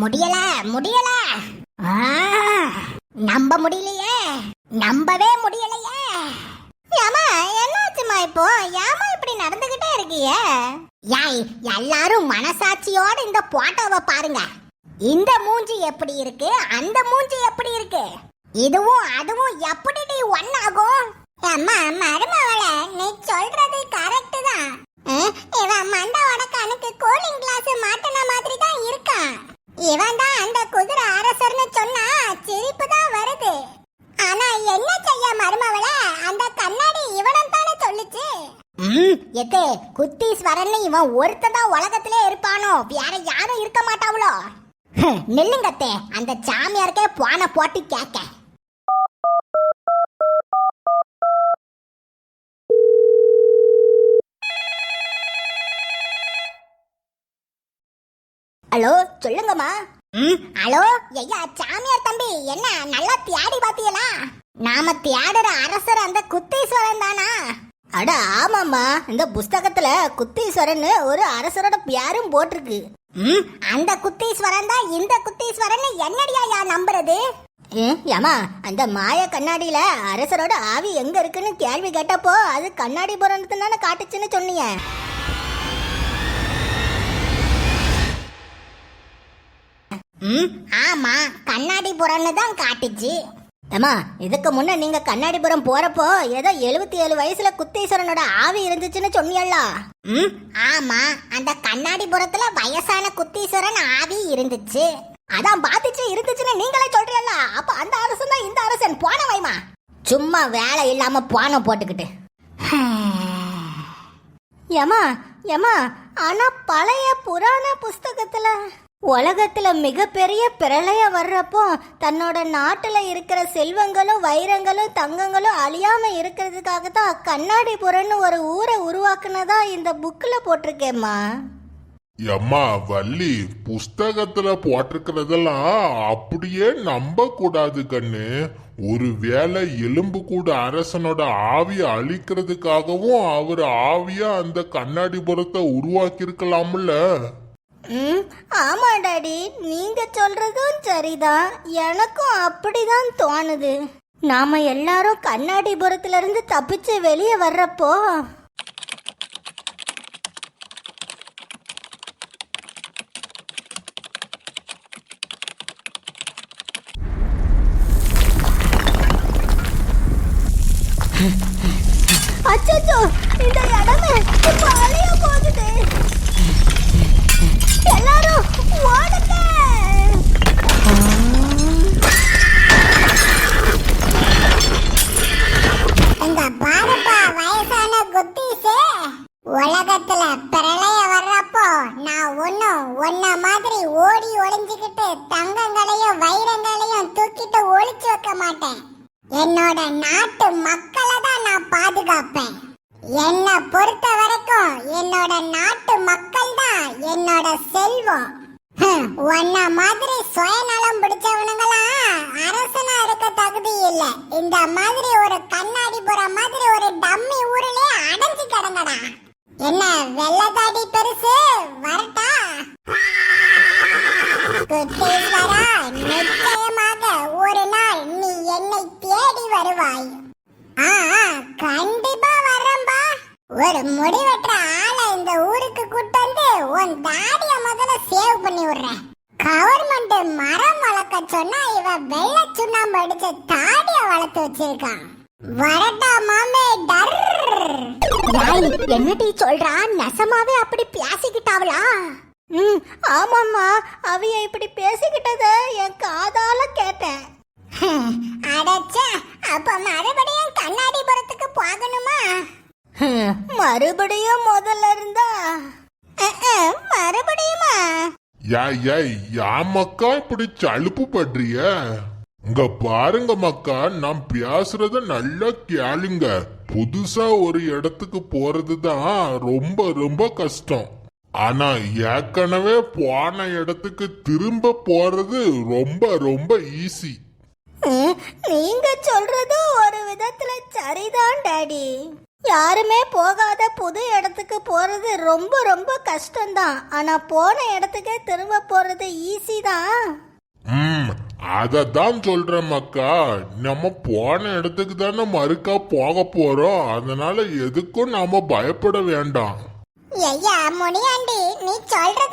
முடியல முடியல. நம்ப முடியலையே. நம்பவே முடியலையே. ஏமா என்னாச்சுமா இப்போ? ஏமா இப்படி நடந்துகிட்டே இருக்கியே? யாய் எல்லாரும் மனசாட்சியோட இந்த போட்டோவை பாருங்க. இந்த மூஞ்சி எப்படி இருக்கு? அந்த மூஞ்சி எப்படி இருக்கு? இதுவும் அதுவும் எப்படி நீ ஒன் இவன் இவன் ஒருத்ததான் உலகத்திலே இருப்பானோ? வேற யாரும் இருக்க மாட்டாவளோ? நில்லுங்கத்தே அந்த சாமியாருக்கே போன போட்டு கேட்க. ஹலோ சொல்லுங்கம்மா. ம் ஹலோ? ஐயா சாமியார் தம்பி என்ன நல்லா தேடி பாத்தியலா நாம தேடுற அரசர் அந்த குத்தீஸ்வரன் தானா? அட ஆமாம்மா. இந்த புஸ்தகத்துல குத்தீஸ்வரன் ஒரு அரசரோட பேரும் போட்டிருக்கு. ம் அந்த குத்தீஸ்வரன் தான் இந்த குத்தீஸ்வரன் என்னடியா யா நம்புறது? ஏமா அந்த மாய கண்ணாடியில அரசரோட ஆவி எங்க இருக்குன்னு கேள்வி கேட்டப்போ அது கண்ணாடி புறத்துனால காட்டுச்சுன்னு சொன்னீங்க. ம் ஆமா கண்ணாடிபுரம்னு தான் காட்டுச்சு. ஏமா இதுக்கு முன்ன நீங்க கண்ணாடிபுரம் போறப்போ ஏதோ எழுபத்தி ஏழு வயசுல குத்தீஸ்வரனோட ஆவி இருந்துச்சுன்னு சொன்னீங்கள ம்? ஆமா அந்த கண்ணாடிபுரத்துல வயசான குத்தீஸ்வரன் ஆவி இருந்துச்சு. அதான் பாத்துச்சு இருந்துச்சுன்னு நீங்களே சொல்றீல்ல அப்ப அந்த அரசன் தான் இந்த அரசன். போன வைமா. சும்மா வேலை இல்லாம போன போட்டுக்கிட்டு. ஏமா ஏமா ஆனா பழைய புராண புஸ்தகத்துல உலகத்துல மிகப்பெரிய பிரளயம் வர்றப்போ தன்னோட நாட்டுல இருக்கிற செல்வங்களும் வைரங்களும் தங்கங்களும் அழியாம இருக்கிறதுக்காக தான் கண்ணாடிபுரம்னு ஒரு ஊரை உருவாக்குனதா இந்த புக்ல போட்டிருக்கேம்மா. எம்மா வள்ளி புஸ்தகத்துல போட்டிருக்கிறதெல்லாம் அப்படியே நம்ப கூடாது கண்ணு. ஒருவேளை எலும்பு கூட அரசனோட ஆவியை அழிக்கிறதுக்காகவும் அவர் ஆவியா அந்த கண்ணாடிபுரத்தை உருவாக்கி இருக்கலாம்ல ம் ஆமா டாடி நீங்க சொல்றதும் சரிதான். எனக்கும் அப்படிதான் தோணுது. நாம எல்லாரும் கண்ணாடிபுரத்துல இருந்து தப்பிச்சு வெளியே வர்றப்போ அச்சோ இந்த இடமே இப்ப அழிய போகுது எல்லாரும் ஓடுங்க இங்க பாருப்பா வயசான குத்தீஸு உலகத்துல பிரளயம் வர்றப்போ நான் ஒன்னும் ஒன்ன மாதிரி ஓடி ஒளிஞ்சுக்கிட்டு தங்கங்களையும் வைரங்களையும் தூக்கிட்டு ஒளிச்சு வைக்க மாட்டேன். என்னோட நாட்டு மக்களை தான் நான் பாதுகாப்பேன். என்னை பொறுத்த வரைக்கும் என்னோட நாட்டு மக்கள் தான் என்னோட செல்வம் ஹம், உன்ன மாதிரி சுயநலம் பிடிச்சவனுங்களாம் அரசனா இருக்க தகுதி இல்ல இந்த மாதிரி ஒரு கண்ணாடி புற மாதிரி ஒரு டம்மி ஊரிலே அடைஞ்சு கிடங்கடா என்ன வெள்ளதாடி பெருசு வரட்டா குட்டீஸ்வரா நிச்சயமாக ஒரு நாள் நீ என்னை தேடி வருவாய் ஆ கண்டிப்பா வர்றேன்பா ஒரு முடிவற்ற ஆளை இந்த ஊருக்கு கூட்டு வந்து உன் தாடிய முதல்ல சேவ் பண்ணி விடுறேன் கவர்மெண்ட் மரம் வளர்க்க சொன்னா இவ வெள்ளை சுண்ணாம்பு அடிச்சு தாடிய வளர்த்து வச்சிருக்கான் வரட்டா மாமே டர் என்னடி சொல்றா? நெசமாவே அப்படி பேசிக்கிட்டாவளா? ம் ஆமாம்மா. அவிய இப்படி பேசிக்கிட்டத என் காதால கேட்டேன். அடச்சே அப்ப மறுபடியும் கண்ணாடிபுரத்துக்கு போகணுமா? ஹம், மறுபடியும் முதல்ல இருந்தா? மறுபடியுமா? ஏய் யா மக்கா இப்படி சலுப்பு படுறிய இங்க பாருங்க மக்கா நான் பேசுறத நல்லா கேளுங்க. புதுசா ஒரு இடத்துக்கு போறது தான் ரொம்ப ரொம்ப கஷ்டம். ஆனா ஏற்கனவே போன இடத்துக்கு திரும்ப போறது ரொம்ப ரொம்ப ஈஸி நீங்க சொல்றதும் ஒரு விதத்துல சரிதான் டாடி. யாருமே போகாத புது இடத்துக்கு போறது ரொம்ப ரொம்ப கஷ்டம்தான். ஆனா போன இடத்துக்கே திரும்ப போறது ஈஸி தான். ம் அததான் சொல்றேன் மக்கா. நம்ம போன இடத்துக்கு தானே மறுக்கா போக போறோம். அதனால எதுக்கும் நாம பயப்பட வேண்டாம். ஐயா முனியாண்டி நீ இருக்க?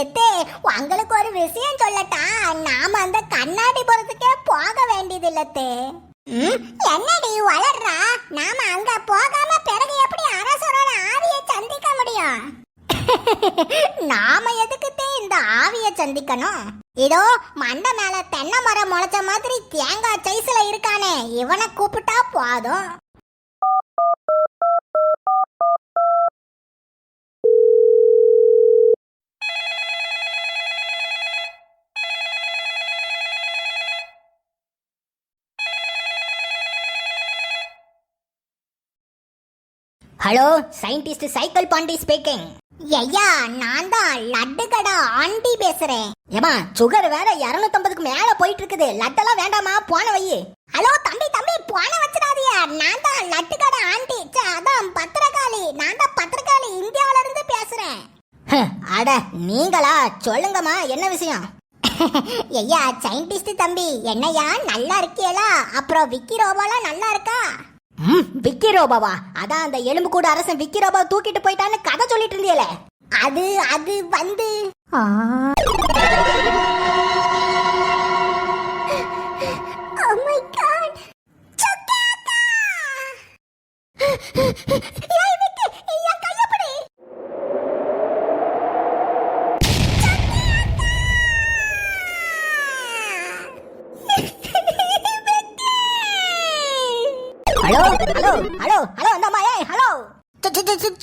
எத்தே உங்களுக்கு ஒரு விஷயம் சொல்லட்டா நாம அந்த கண்ணாடிபுரத்துக்கே போக வேண்டியது இல்லத்தே என்னடி வளர்றா? நாம அங்க போகாம பிறகு எப்படி அரசரோட ஆவியை சந்திக்க முடியும்? நாம எதுக்குத்தே இந்த ஆவிய சந்திக்கணும்? இதோ மண்டை மேல தென்னை மரம் முளைச்ச மாதிரி தேங்காய் சைஸ்ல இருக்கானே இவனை கூப்பிட்டா போதும். Hello scientist cycle Pandi speaking ஐயா நான் தான் லட்டு கடை ஆண்டி பேசுறேன். ஏமா சுகர் வேற 250க்கு மேல போயிட்டு இருக்குது லட்டெல்லாம் வேண்டாமா? போன வை ஹலோ தம்பி தம்பி போன வச்சிடாதீங்க. நான் தான் லட்டு கடை ஆண்டி. ச்சே, அதான் பத்திரகாளி. நான் தான் பத்திரகாளி இந்தியாவில இருந்து பேசுறேன் அட நீங்களா? சொல்லுங்கம்மா என்ன விஷயம்? ஐயா சயின்டிஸ்ட் தம்பி என்னையா நல்லா இருக்கியலா? அப்புறம் விக்கி ரோபாலாம் நல்லா இருக்கா? ம் அதான் அந்த எலும்பு கூட அரசன் விக்கிரோபாவ தூக்கிட்டு போயிட்டான்னு கதை சொல்லிட்டு இருந்தியல. அது அது வந்து Oh my god.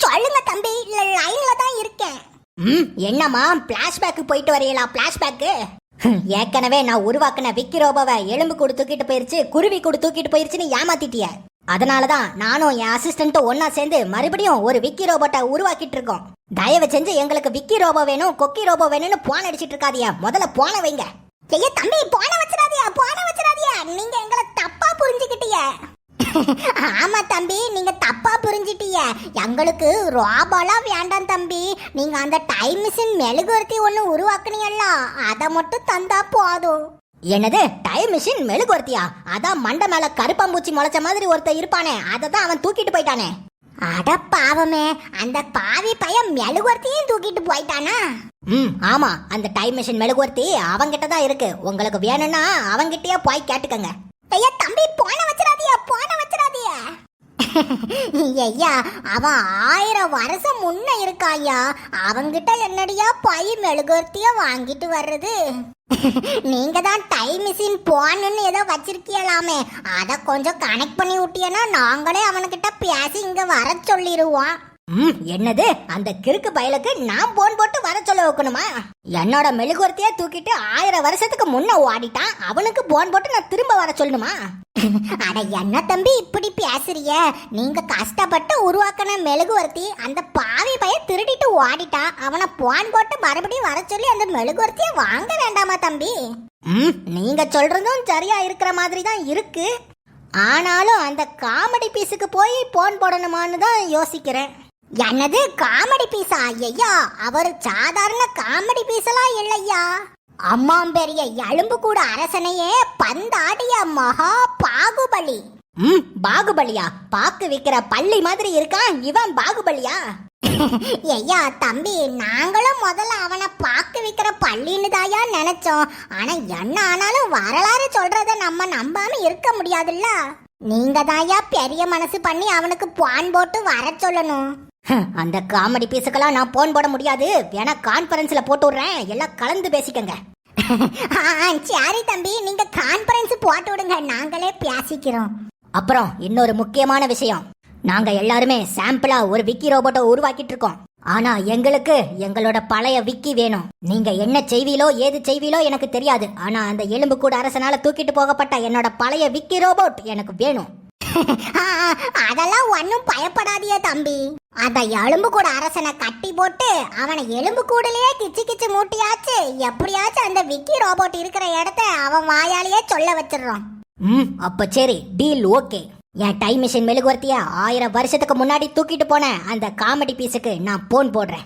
சொல்லுங்க தம்பி லைன்ல தான் இருக்கேன். ம்? என்னம்மா பிளாஷ்பேக்கு போயிட்டு வரீங்களா பிளாஷ்பேக்கு ஏற்கனவே நான் உருவாக்குன விக்கி ரோபோவை எலும்பு கூடு தூக்கிட்டு போயிருச்சு குருவி கூடு தூக்கிட்டு போயிருச்சுன்னு ஏமாத்திட்டிய. அதனாலதான் நானும் என் அசிஸ்டன்ட்டும் ஒன்னா சேர்ந்து மறுபடியும் ஒரு விக்கி ரோபோட்டை உருவாக்கிட்டு இருக்கோம். தயவு செஞ்சு எங்களுக்கு விக்கி ரோபோ வேணும் கொக்கி ரோபோ வேணும்னு போன் அடிச்சிட்டு இருக்காதியா முதல்ல போன வைங்க. ஐயா தம்பி போன வச்சிடாதியா போன வச்சிடாதியா நீங்க எங்களை தப்பா புரிஞ்சுக்கிட்டீங்க. ஆமா தம்பி நீங்க தப்பா புரிஞ்சிட்டீங்க. எங்களுக்கு ரோபோலாம் வேண்டாம் தம்பி. நீங்க அந்த டைம் மிஷின் மெழுகுவர்த்தி ஒன்று உருவாக்குனீங்கல்ல அதை மட்டும் தந்தா போதும். என்னது டைம் மிஷின் மெழுகுவர்த்தியா? அதான் மண்டை மேல கருப்பாம்பூச்சி முளைச்ச மாதிரி ஒருத்தன் இருப்பானே அதை தான் அவன் தூக்கிட்டு போயிட்டானே. அட பாவமே அந்த பாவி பையன் மெழுகுவர்த்தியும் தூக்கிட்டு போயிட்டானா? ம் ஆமா அந்த டைம் மிஷின் மெழுகுவர்த்தி அவங்கிட்ட தான் இருக்கு. உங்களுக்கு வேணும்னா அவங்கிட்டயே போய் கேட்டுக்கங்க. ஐயா தம்பி போன வச்சிடாதியா போன வச்சிடாதியா ஐயா அவன் ஆயிரம் வருஷம் முன்ன இருக்காயா அவங்கிட்ட என்னடியா பை மெழுகுவர்த்திய வாங்கிட்டு வர்றது? நீங்க தான் டைம் மிஷின் போனுன்னு ஏதோ வச்சிருக்கியலாமே அத கொஞ்சம் கனெக்ட் பண்ணி விட்டியனா நாங்களே அவன்கிட்ட பேசி இங்க வர சொல்லிடுவோம் ம் என்னது? அந்த கிறுக்கு பயலுக்கு நான் போன் போட்டு வர சொல்ல வைக்கணுமா? என்னோட மெழுகுவர்த்தியை தூக்கிட்டு ஆயிரம் வருஷத்துக்கு முன்ன ஓடிட்டான். அவனுக்கு போன் போட்டு நான் திரும்ப வர சொல்லணுமா? அட என்ன தம்பி இப்படி பேசுறிய? நீங்க கஷ்டப்பட்டு உருவாக்கின மெழுகுவர்த்தி அந்த பாவி பையன் திருடிட்டு ஓடிட்டான். அவனை போன் போட்டு மறுபடியும் வர சொல்லி அந்த மெழுகுவர்த்தியை வாங்க வேண்டாமா தம்பி? ம் நீங்க சொல்றதும் சரியா இருக்கிற மாதிரி தான் இருக்கு. ஆனாலும் அந்த காமெடி பீஸுக்கு போய் போன் போடணுமான்னு தான் யோசிக்கிறேன். என்னது காமெடி பீஸா ஐயா அவர் சாதாரண காமெடி பீஸெல்லாம் இல்லையா? அம்மாம் பெரிய எலும்பு கூட அரசனையே பந்தாடிய மகா பாகுபலி. ம் பாகுபலியா? பாக்கு விக்கிற பள்ளி மாதிரி இருக்கான் இவன் பாகுபலியா? ஐயா தம்பி நாங்களும் முதல்ல அவனை பாக்கு விக்கிற பள்ளின்னு தாயா நினைச்சோம். ஆனா என்ன ஆனாலும் வரலாறு சொல்றத நம்ம நம்பாம இருக்க முடியாதுல்ல? நீங்க தாயா பெரிய மனசு பண்ணி அவனுக்கு பான் போட்டு வர சொல்லணும். அந்த காமெடி பீஸுக்கெல்லாம் நான் போன் போட முடியாது. வேணா கான்ஃபரன்ஸ்ல போட்டு விடுறேன். எல்லாம் கலந்து பேசிக்கங்க. சரி தம்பி நீங்க கான்ஃபரன்ஸ் போட்டு விடுங்க. நாங்களே பேசிக்கிறோம். அப்புறம் இன்னொரு முக்கியமான விஷயம். நாங்க எல்லாருமே சாம்பிளா ஒரு விக்கி ரோபோட்டை உருவாக்கிட்டு இருக்கோம். ஆனா எங்களுக்கு எங்களோட பழைய விக்கி வேணும். நீங்க என்ன செய்வீலோ ஏது செய்வீலோ எனக்கு தெரியாது. ஆனா அந்த எலும்பு கூட அரசனால தூக்கிட்டு போகப்பட்ட என்னோட பழைய விக்கி ரோபோட் எனக்கு வேணும். அதெல்லாம் ஒன்னும் பயப்படாதியே தம்பி. அந்த எலும்பு கூட அரசனை கட்டி போட்டு அவனை எலும்பு கூடலயே கிச்சு கிச்சு மூட்டியாச்சு. எப்படியாச்சும் அந்த விக்கி ரோபோட் இருக்கிற இடத்த அவன் வாயாலேயே சொல்ல வச்சிடுறோம் ம். அப்ப சரி டீல் ஓகே. என் டைம் மிஷின் மெழுகுவர்த்திய ஆயிரம் வருஷத்துக்கு முன்னாடி தூக்கிட்டு போன அந்த காமெடி பீஸுக்கு நான் போன் போடுறேன்.